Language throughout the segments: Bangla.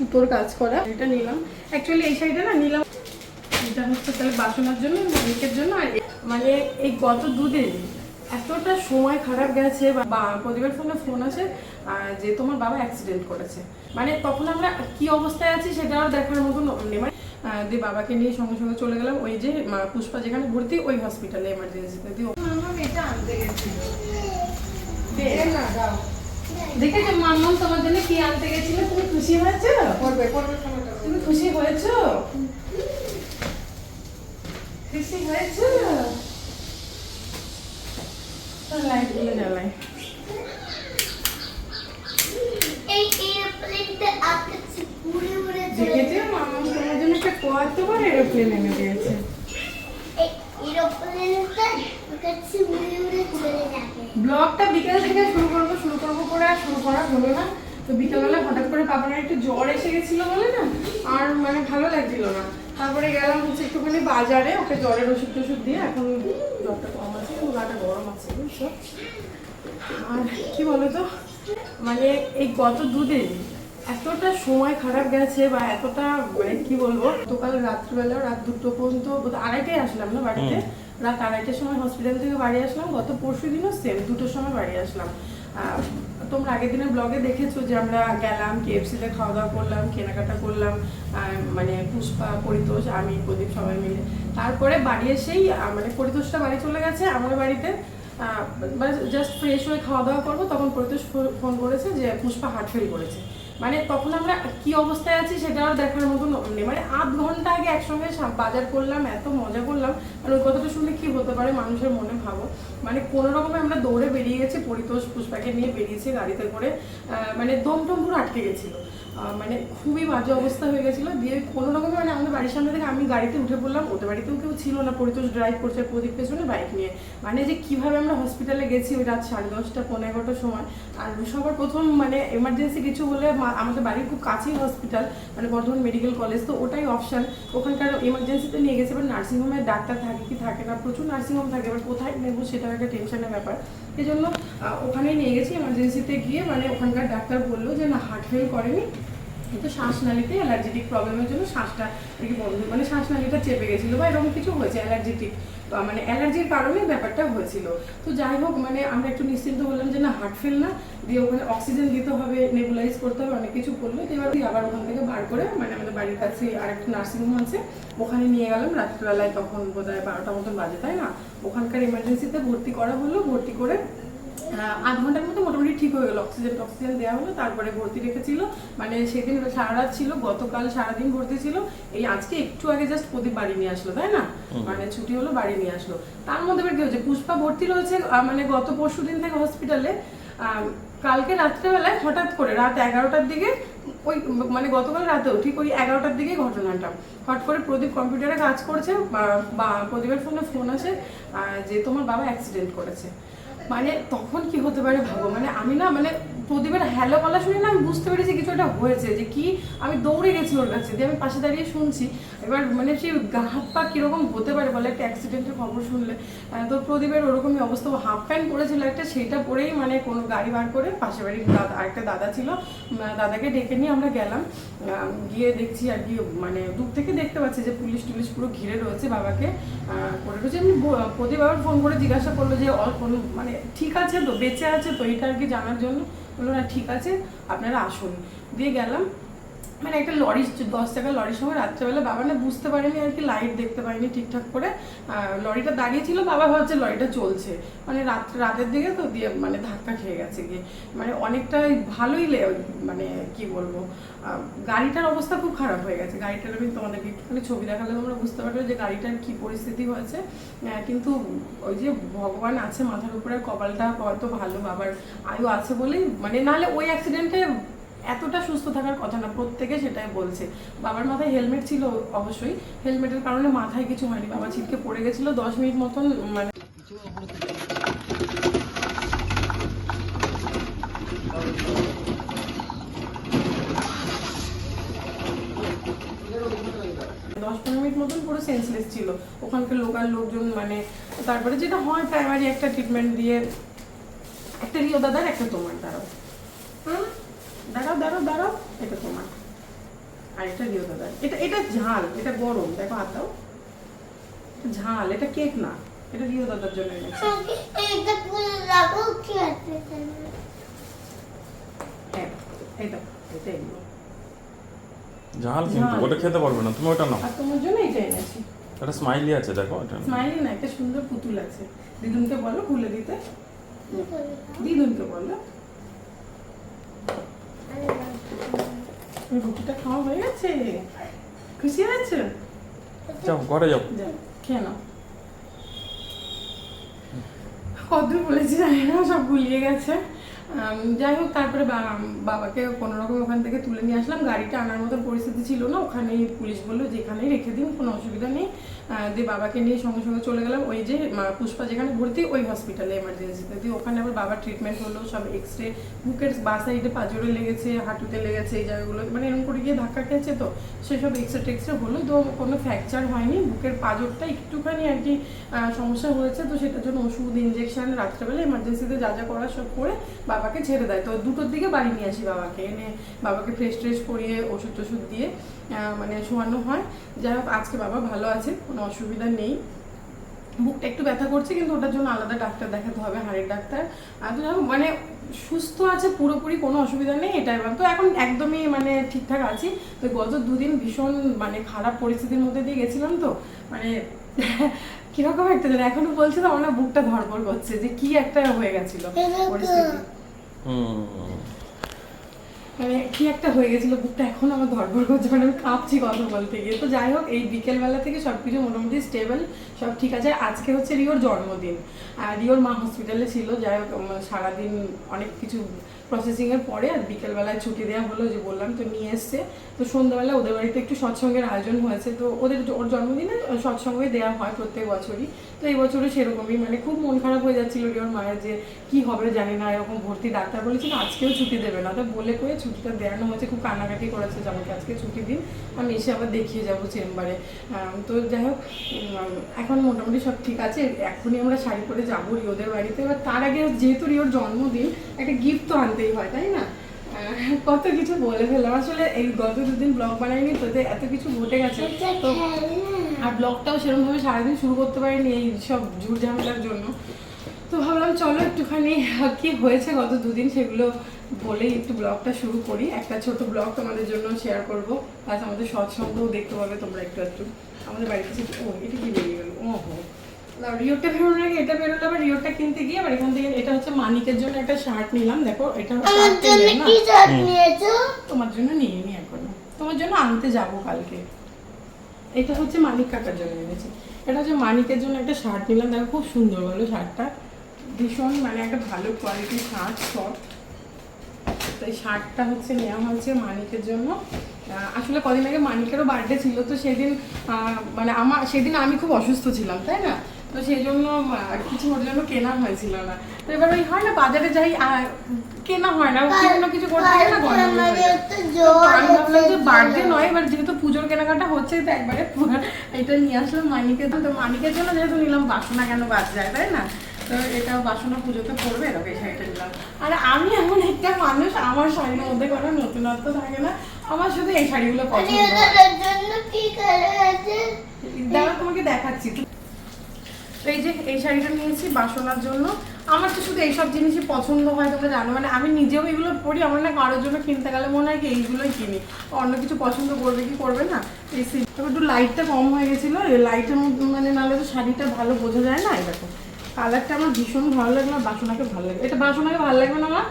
সুতোর কাজ করা। এটা নিলাম। অ্যাকচুয়ালি এই শাড়িটা না নিলাম। এটা হচ্ছে তাহলে বাসনের জন্য মালিকের জন্য। আর মানে এই গত দুদিন এতটা সময় খারাপ গেছে বা- প্রদীপের ফোনে ফোন আছে যে তোমার বাবা অ্যাক্সিডেন্ট করেছে। মানে তখন আমরা কি অবস্থায় আছি সেটা আর দেখার মতন নেই। মানে দিয়ে বাবাকে নিয়ে সঙ্গে সঙ্গে চলে গেলাম। ওই যে মা পুষ্পা যেখানে ভর্তি ওই হসপিটালে এমার্জেন্সিতে দিয়ে এটা আনতে গেছিল। না। দাও দেখেছ মাম্মাম তোমার জন্য কি আনতে গেছিল? তুমি খুশি হয়েছো? করবে তুমি খুশি হয়েছো? খুশি হয়েছো? লাইটগুলো জ্বালাই। দেখেছ মাম্মাম তোমার জন্য একটা কতবার এরোপ্লেন এনে দিয়েছে এই এরোপ্লেনটা আকাশে উড়ে উড়ে চলে যাবে ব্লগটা বিকেল থেকে শুরু করব শুরু করব করে আর শুরু করা হলো না। তো বিকেলবেলা হঠাৎ করে পাপার একটু জ্বর এসে গেছিল বলে না, আর মানে ভালো লাগছিল না। তারপরে গেলাম হচ্ছে একটুখানি বাজারে, ওকে জ্বরের ওষুধ টষুধ দিয়ে এখন জ্বরটা কম আছে কিন্তু গাটা গরম আছে, বুঝছ? আর কি বলতো? মানে এই গত দুদিন এতটা সময় খারাপ গেছে বা এতটা মানে কি বলব গতকাল রাত্রিবেলা রাত দুটো পর্যন্ত আড়াইটায় আসলাম না বাড়িতে? রাত আড়াইটার সময় হসপিটাল থেকে বাড়ি আসলাম গত পরশু দিনও সেম দুটোর সময় বাড়ি আসলাম। তোমরা আগের দিনের ব্লগে দেখেছ যে আমরা গেলাম কেএফসিতে খাওয়া দাওয়া করলাম কেনাকাটা করলাম মানে পুষ্পা পরিতোষ আমি প্রদীপ সবাই মিলে। তারপরে বাড়ি এসেই মানে পরিতোষটা বাড়ি চলে গেছে আমার বাড়িতে। জাস্ট ফ্রেশ হয়ে খাওয়া দাওয়া করব তখন পরিতোষ ফোন করেছে যে পুষ্পা হার্ট ফেল করেছে। মানে তখন আমরা কি অবস্থায় আছি সেটা আর দেখার মতন নেই। মানে আধ ঘণ্টা আগে একসঙ্গে বাজার করলাম, এত মজা করলাম। মানে ওই কথাটা শুনলে কি হতে পারে মানুষের মনে ভাবো? মানে কোনো রকমে আমরা দৌড়ে বেরিয়ে গেছি, পরিতোষ পুষ্পাকে নিয়ে বেরিয়েছি গাড়িতে করে মানে দম টম পুরো আটকে গেছিল। মানে খুবই বাজে অবস্থা হয়ে গেছিল। দিয়ে কোনো রকমে মানে আমাদের বাড়ির সামনে থেকে আমি গাড়িতে উঠে পড়লাম। ওদের বাড়িতেও কেউ ছিল না। পরিতোষ ড্রাইভ করছে প্রদীপ পেছনে বাইক নিয়ে। মানে যে কীভাবে আমরা হসপিটালে গেছি, ওই রাত সাড়ে দশটা পনেরো এগারোটার সময়। আর সবার প্রথম মানে এমার্জেন্সি কিছু হলে মা- আমাদের বাড়ির খুব কাছেই হসপিটাল মানে বর্ধমান মেডিকেল কলেজ তো ওটাই অপশান ওখানকার এমার্জেন্সিতে নিয়ে গেছে, এবার নার্সিংহোমে ডাক্তার থাকে কি থাকে না, প্রচুর নার্সিংহোম থাকে, এবার কোথায় নেব সেটাও একটা টেনশনের ব্যাপার। এই জন্য ওখানেই নিয়ে গেছি এমার্জেন্সিতে গিয়ে মানে ওখানকার ডাক্তার বলল যে, না হার্ট ফেল করেনি কিন্তু শ্বাসনালীতে অ্যালার্জেটিক প্রবলেমের জন্য শ্বাসটা আর কি বন্ধ মানে শ্বাসনালীটা চেপে গেছিল বা এরকম কিছু হয়েছে, অ্যালার্জেটিক। মানে অ্যালার্জির কারণে ব্যাপারটা হয়েছিল। তো যাই হোক মানে আমরা একটু নিশ্চিন্ত হলাম যে না, হার্ট ফেল না, দিয়ে ওখানে অক্সিজেন দিতে হবে, নেবুলাইজ করতে হবে, অনেক কিছু করল। তো এবার আবার ওখান থেকে বার করে মানে আমাদের বাড়ির কাছে আরেকটা নার্সিংহোম আছে, ওখানে নিয়ে গেলাম। রাত্রিবেলায় তখন বোধ হয় বারোটা মতন বাজে, তাই না? ওখানকার এমার্জেন্সিতে ভর্তি করা হলো, ভর্তি করে আধ ঘণ্টার মধ্যে মোটামুটি ঠিক হয়ে গেলো। অক্সিজেন অক্সিজেন দেওয়া হলো তারপরে ভর্তি রেখেছিল। মানে সেদিন সারা রাত ছিল গতকাল সারাদিন ভর্তি ছিল। এই আজকে একটু আগে জাস্ট প্রদীপ বাড়ি নিয়ে আসলো তাই না? মানে ছুটি হলো বাড়ি নিয়ে আসলো। তার মধ্যে কি হয়েছে পুষ্পা ভর্তি রয়েছে মানে গত পরশু দিন থেকে হসপিটালে কালকে রাত্রেবেলায় হঠাৎ করে রাত এগারোটার দিকে ওই মানে গতকাল রাতেও ঠিক ওই এগারোটার দিকেই ঘটনাটা। হট করে প্রদীপ কম্পিউটারে কাজ করছে বা- প্রদীপের ফোনে ফোন আসে যে তোমার বাবা অ্যাক্সিডেন্ট করেছে। মানে তখন কি হতে পারে ভাবো? মানে আমি না মানে প্রদীপের হ্যালো বলা শুনে না আমি বুঝতে পেরেছি কিছু একটা হয়েছে, যে কি আমি দৌড়ে গেছি ওর কাছে, দিয়ে আমি পাশে দাঁড়িয়ে শুনছি। এবার মানে সেই গা, হাত পা কীরকম হতে পারে বলে একটা অ্যাক্সিডেন্টের খবর শুনলে। তো প্রদীপের ওরকমই অবস্থা হাফ প্যান্ট পরেছিল একটা, সেটা পরেই মানে কোনো গাড়ি বার করে পাশে বাড়ির দাদা, আরেকটা দাদা ছিল দাদাকে ডেকে নিয়ে আমরা গেলাম। গিয়ে দেখছি আর কি মানে দূর থেকে দেখতে পাচ্ছি যে পুলিশ টুলিশ পুরো ঘিরে রয়েছে বাবাকে। করে রয়েছে। এমনি প্রদীপ আবার ফোন করে জিজ্ঞাসা করল যে মানে ঠিক আছে তো, বেঁচে আছে তো এটা আর কি জানার জন্য বলল না ঠিক আছে, আপনারা আসুন। দিয়ে গেলাম। মানে একটা লরি দশ টাকা লরির সময় রাত্রেবেলা বাবা না বুঝতে পারেনি আর কি লাইট দেখতে পাইনি ঠিকঠাক করে। লরিটা দাঁড়িয়ে ছিল, বাবা ভাবছে লরিটা চলছে। মানে রাত, রাতের দিকে তো দিয়ে মানে ধাক্কা খেয়ে গেছে গিয়ে। মানে অনেকটাই ভালোই মানে কি বলব গাড়িটার অবস্থা খুব খারাপ হয়ে গেছে। গাড়িটার আমি তোমাদেরকে একটুখানি ছবি দেখালে তোমরা বুঝতে পারবে যে গাড়িটার কি পরিস্থিতি হয়েছে। কিন্তু ওই যে ভগবান আছে মাথার উপরে, কপালটা হয়তো ভালো, বাবার আয়ু আছে বলেই। মানে নাহলে ওই অ্যাক্সিডেন্টে এতটা সুস্থ থাকার কথা না, প্রত্যেকে সেটাই বলছে। বাবার মাথায় হেলমেট ছিল অবশ্যই, হেলমেটের কারণে মাথায় কিছু হয়নি। বাবা ছিটকে পড়ে গেছিল দশ মিনিট মতন মানে দশ পনেরো মিনিট মতন পুরো সেন্সলেস ছিল। ওখানকার লোকাল লোকজন মানে তারপরে যেটা হয় প্রাইমারি একটা ট্রিটমেন্ট দিয়ে, একটা রিও দাদার, একটা তোমার দাঁড়াও হুম? দাঁড়াও দাঁড়াও দাঁড়াও। এটা তোমার। আর এটা রিও দাদা। এটা এটা ঝাল এটা গরম। দেখো হাত দাও। ঝাল এটা কেক না। এটা রিও দাদার জন্য হ্যাঁ এটা এগুলো। ঝাল কিন্তু ঝাল। ওটা খেতে পারবে না তুমি ওটা নাও। আর তোমার জন্য এটা এনেছি। একটা স্মাইলি আছে দেখো এটা স্মাইলি না একটা সুন্দর পুতুল আছে। দিদুনকে বলো খুলে দিতে। কি দিদুনকে বলো ওই রুটিটা খাওয়া হয়ে গেছে? খুশি হয়েছে? যাও ঘরে যাও। খেয়ে নাও। কতদূর বলেছি জানি না সব গুলিয়ে গেছে। যাই হোক, তারপরে বাবাকে কোনো রকম ওখান থেকে তুলে নিয়ে আসলাম। গাড়িটা আনার মতো পরিস্থিতি ছিল না, ওখানেই পুলিশ বলল যেখানেই রেখে দিন, কোনো অসুবিধা নেই। দিয়ে বাবাকে নিয়ে সঙ্গে সঙ্গে চলে গেলাম। ওই যে পুষ্পা যেখানে ভর্তি, ওই হসপিটালে এমার্জেন্সিতে দিয়ে ওখানে আবার বাবার ট্রিটমেন্ট হলো, সব এক্স রে বুকের বা সাইডে পাজরে লেগেছে, হাঁটুতে লেগেছে, এই জায়গাগুলো। মানে এরকম করে গিয়ে ধাক্কা খেয়েছে তো, সেসব এক্স রে টেক্স রে হলো। তো কোনো ফ্র্যাকচার হয়নি, বুকের পাজরটা একটুখানি আর কি সমস্যা হয়েছে। তো সেটার জন্য ওষুধ ইঞ্জেকশন রাত্রেবেলা এমার্জেন্সিতে যা যা করা সব করে বাবাকে ছেড়ে দেয়। তো দুটোর দিকে বাড়ি নিয়ে আসি বাবাকে। এনে বাবাকে ফ্রেশ ট্রেশ করিয়ে ওষুধ টষুধ দিয়ে মানে শোয়ানো হয়। যাই হোক আজকে বাবা ভালো আছে কোনো অসুবিধা নেই। বুকটা একটু ব্যথা করছে কিন্তু ওটার জন্য আলাদা ডাক্তার দেখাতে হবে হাড়ের ডাক্তার। আর তো মানে সুস্থ আছে পুরোপুরি কোনো অসুবিধা নেই এটাই তো এখন একদমই মানে ঠিকঠাক আছি। তো গত দুদিন ভীষণ মানে খারাপ পরিস্থিতির মধ্যে দিয়ে গেছিলাম তো মানে কীরকম একটা যেন এখনও বলছে তো আমার বুকটা ধরপড় করছে যে কি একটা হয়ে গেছিল পরিস্থিতি। মানে কি একটা হয়ে গেছিল, বুকটা এখন আমার ধরবর করছে মানে আমি কাঁপছি কথা বলতে গিয়ে। তো যাই হোক, এই বিকেলবেলা থেকে সব কিছু মোটামুটি স্টেবল সব ঠিক আছে। আজকে হচ্ছে রিওর জন্মদিন। আর রিওর মা হসপিটালে ছিল, যাই হোক সারাদিন অনেক কিছু প্রসেসিংয়ের পরে আর বিকেলবেলায় ছুটি দেওয়া হলো যে বললাম তো নিয়ে এসছে। তো সন্ধ্যাবেলা ওদের বাড়িতে একটু সৎসঙ্গের আয়োজন হয়েছে। তো ওদের ওর জন্মদিনে সৎসঙ্গে দেওয়া হয় প্রত্যেক বছরই। তো এই বছরও সেরকমই। মানে খুব মন খারাপ হয়ে যাচ্ছিল রিওর মায়ের যে কি হবে জানি না, এরকম ভর্তি ডাক্তার বলেছিল আজকেও ছুটি দেবে না। তো বলে করে ছুটিটা দেওয়ানো হয়েছে। খুব কান্নাকাটি করেছে যে আজকে ছুটি দিন। আমি এসে আবার দেখিয়ে যাব চেম্বারে। তো যাই হোক এখন মোটামুটি সব ঠিক আছে। এখনই আমরা শাড়ি পরে যাব রিওদের বাড়িতে। এবার তার আগে যেহেতু রিওর জন্মদিন, একটা গিফট তো আনতেই হয় তাই না? কত কিছু বলে ফেললাম। আসলে এই গত দুদিন ব্লগ বানাইনি তো এতে এত কিছু ঘটে গেছে তো আর ব্লগটাও সেরকমভাবে সারাদিন শুরু করতে পারিনি এই সব ঝুট ঝামেলার জন্য। তো ভাবলাম চলো একটুখানি কি হয়েছে গত দুদিন সেগুলো বলেই একটু ব্লগটা শুরু করি। একটা ছোট ব্লগ তোমাদের জন্য শেয়ার করব। প্লাস আমাদের সৎসঙ্গও দেখতে পাবে তোমরা একটু একটু। আমাদের বাড়িতে ও এটা কি বেরিয়ে গেল? ও হো না, রিওটা বেরোনোর আগে এটা বেরোলো আবার রিওটা কিনতে গিয়ে আবার এখান থেকে এটা হচ্ছে মানিকের জন্য একটা শার্ট নিলাম দেখো এটা আমার জন্য কি শার্ট নিয়েছো? তোমার জন্য নিয়ে নি এখনও। তোমার জন্য আনতে যাব কালকে। এটা হচ্ছে মানিক কাকার জন্য এনেছি। এটা হচ্ছে মানিকের জন্য একটা শার্ট নিলাম দেখো খুব সুন্দর বলো শার্টটা। ভীষণ মানে একটা ভালো কোয়ালিটির শার্ট সফট তো এই শার্টটা হচ্ছে নেওয়া হয়েছে মানিকের জন্য। আহ, আসলে কদিন আগে মানিকেরও বার্থডে ছিল তো সেদিন আহ, মানে আমার সেদিন আমি খুব অসুস্থ ছিলাম তাই না? তো সেই জন্য কিছু ওর জন্য কেনা হয়েছিল না। তো এবার ওই হয় না বাজারে যাই কেনা হয় না। কোনো কিছু করতে গেলে না গন্ডগোল তো আমি ভাবলাম যে বার্থডে নয় এবার যেহেতু পুজোর কেনাকাটা হচ্ছে তো একবারে এটা নিয়ে আসলাম মানিকের জন্য। তো মানিকের জন্য যেহেতু নিলাম বাসনা কেন বাদ যায় তাই না? তো এটা বাসনা পুজোতে পড়বে এরকম এই শাড়িটা নিলাম। আর আমি এমন একটা মানুষ আমার শাড়ির মধ্যে কোনো নতুনত্ব থাকে না। আমার শুধু এই শাড়িগুলো পছন্দ দাঁড়া তোমাকে দেখাচ্ছি। তো এই যে এই শাড়িটা নিয়েছি বাসনার জন্য। আমার তো শুধু এইসব জিনিসই পছন্দ হয় তোমরা জানো। মানে আমি নিজেও এগুলো পরি আমার না কারোর জন্য কিনতে গেলে মনে হয় কি এইগুলোই কিনি। অন্য কিছু পছন্দ করবে কি করবে না? এই তবে একটু লাইটটা কম হয়ে গেছিল। এই লাইটের মধ্যে মানে নাহলে তো শাড়িটা ভালো বোঝা যায় না। এরকম কালারটা আমার ভীষণ ভালো লাগল আর বাসনাকে ভালো লাগবে এটা বাসনাকে ভালো লাগবে না আমার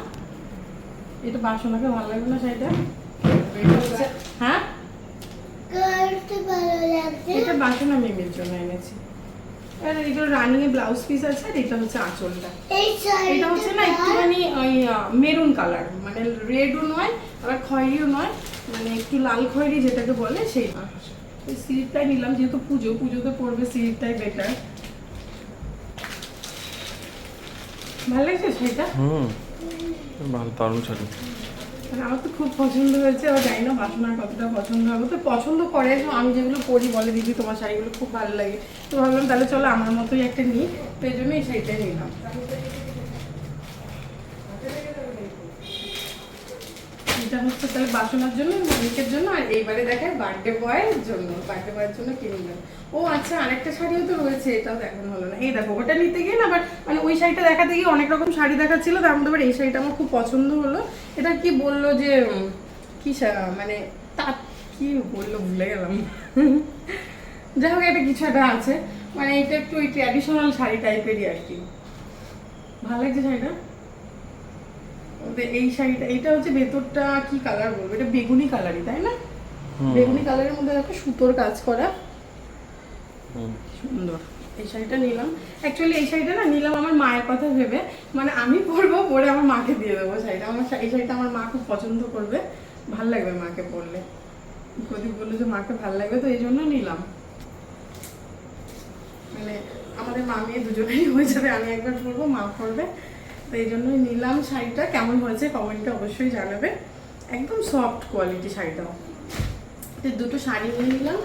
এটা বাসনাকে ভালো লাগবে না শাড়িটা? হ্যাঁ? এটা বাসনা মেমের জন্য এনেছি। আর এটা রানিং এ ব্লাউজ পিস আছে আর এটা হচ্ছে আঁচলটা। এটা হচ্ছে না একটুখানি ওই মেরুন কালার মানে রেডও নয় আবার খয়েরিও নয় মানে একটু লাল খয়েরি যেটাকে বলে সেই এই নিলাম যেহেতু পুজো পুজোতে পড়বে সিলিপটাই বেটার ভালো লাগছে সেটা হুম ভালো দারুণ শাড়ি। মানে আমার তো খুব পছন্দ হয়েছে, এবার জানি না বাসনার কতটা পছন্দ হবে। তো পছন্দ করে আমি যেগুলো পরি, বলে দিদি তোমার শাড়িগুলো খুব ভালো লাগে। তো ভাবলাম তাহলে চলো আমার মতোই একটা নিই, তো এই জন্য এই শাড়িটাই নিলাম। এইটা হচ্ছে তাহলে বাসনার জন্য মানিকের জন্য, আর এইবারে দেখায় বার্থডে বয়ের জন্য বার্থডে বয়ের জন্য কিনলাম ও আচ্ছা আরেকটা শাড়িও তো রয়েছে, এটাও দেখানো হলো না। এই দেখো, ওটা নিতে গিয়ে না আবার মানে ওই শাড়িটা দেখাতে গিয়ে অনেক রকম শাড়ি দেখাচ্ছিল, তার মধ্যে আবার এই শাড়িটা আমার খুব পছন্দ হলো। এটা কি বলল যে কি মানে তা কি বলল, ভুলে গেলাম। যাই হোক, এটা কিছু একটা আছে। মানে এটা একটু ওই ট্র্যাডিশনাল শাড়ি টাইপেরই আর কি। ভালো লাগছে শাড়িটা? এই শাড়িটা এটা হচ্ছে ভেতরটা কি কালার বলব? এটা বেগুনি কালারই তাই না? বেগুনি কালারের মধ্যে দেখো সুতোর কাজ করা। সুন্দর। এই শাড়িটা নিলাম। অ্যাকচুয়ালি এই শাড়িটা না নিলাম আমার মায়ের কথা ভেবে। মানে আমি পরবো পরে আমার মাকে দিয়ে দেবো শাড়িটা। আমার এই শাড়িটা আমার মা খুব পছন্দ করবে। ভালো লাগবে মাকে পরলে। প্রদীপ বলল যে মাকে ভালো লাগবে তো এই জন্য নিলাম। মানে আমাদের মা মেয়ে দুজনেই হয়ে যাবে। আমি একবার পরবো মা পরবে। তো এই জন্যই নিলাম শাড়িটা। কেমন হয়েছে কমেন্টে অবশ্যই জানাবে। একদম সফট কোয়ালিটি শাড়িটাও তো দুটো শাড়ি নিয়ে নিলাম।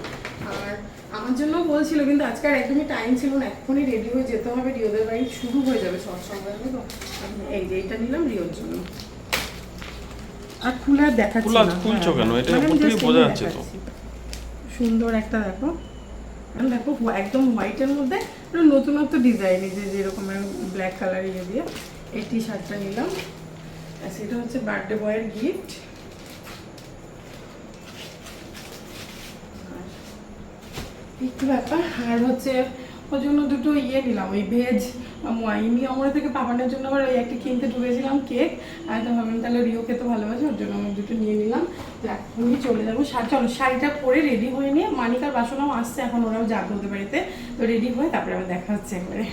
আর আমার জন্য বলছিল কিন্তু আজকে আর একদমই টাইম ছিল না এক্ষুনি রেডি হয়ে যেতে হবে। রিওদের বাড়ি শুরু হয়ে যাবে সব সময় তো? এই যে এইটা নিলাম রিওর জন্য। আর খুলে দেখাচ্ছি না। খুলছো হ্যাঁ, কেন? হ্যাঁ। এটা বোঝা যাচ্ছে তো। সুন্দর একটা দেখো। দেখো একদম হোয়াইটের মধ্যে নতুনত্ব ডিজাইন এই যে যেরকম ব্ল্যাক কালার ইয়ে দিয়ে। এই টি শার্টটা নিলাম সেটা হচ্ছে বার্থডে বয়ের গিফট একটু ব্যাপার? আর হচ্ছে ওর জন্য দুটো ইয়ে নিলাম, ওই ভেজ ইমি আমরা থেকে পাপানের জন্য আবার ওই একটা কিনতে ঢুকেছিলাম কেক আর তো ভাবলাম তাহলে রিও খেতে ভালোবাসে, ওর জন্য আমি দুটো নিয়ে নিলাম। তো এখনই চলে যাব। চলো, শাড়িটা পরে রেডি হয়ে নিয়ে মানিকার বাসনাও আসছে, এখন ওরাও যাবে ওদের বাড়িতে। তো রেডি হয়ে তারপরে আবার দেখা হচ্ছে একবারে।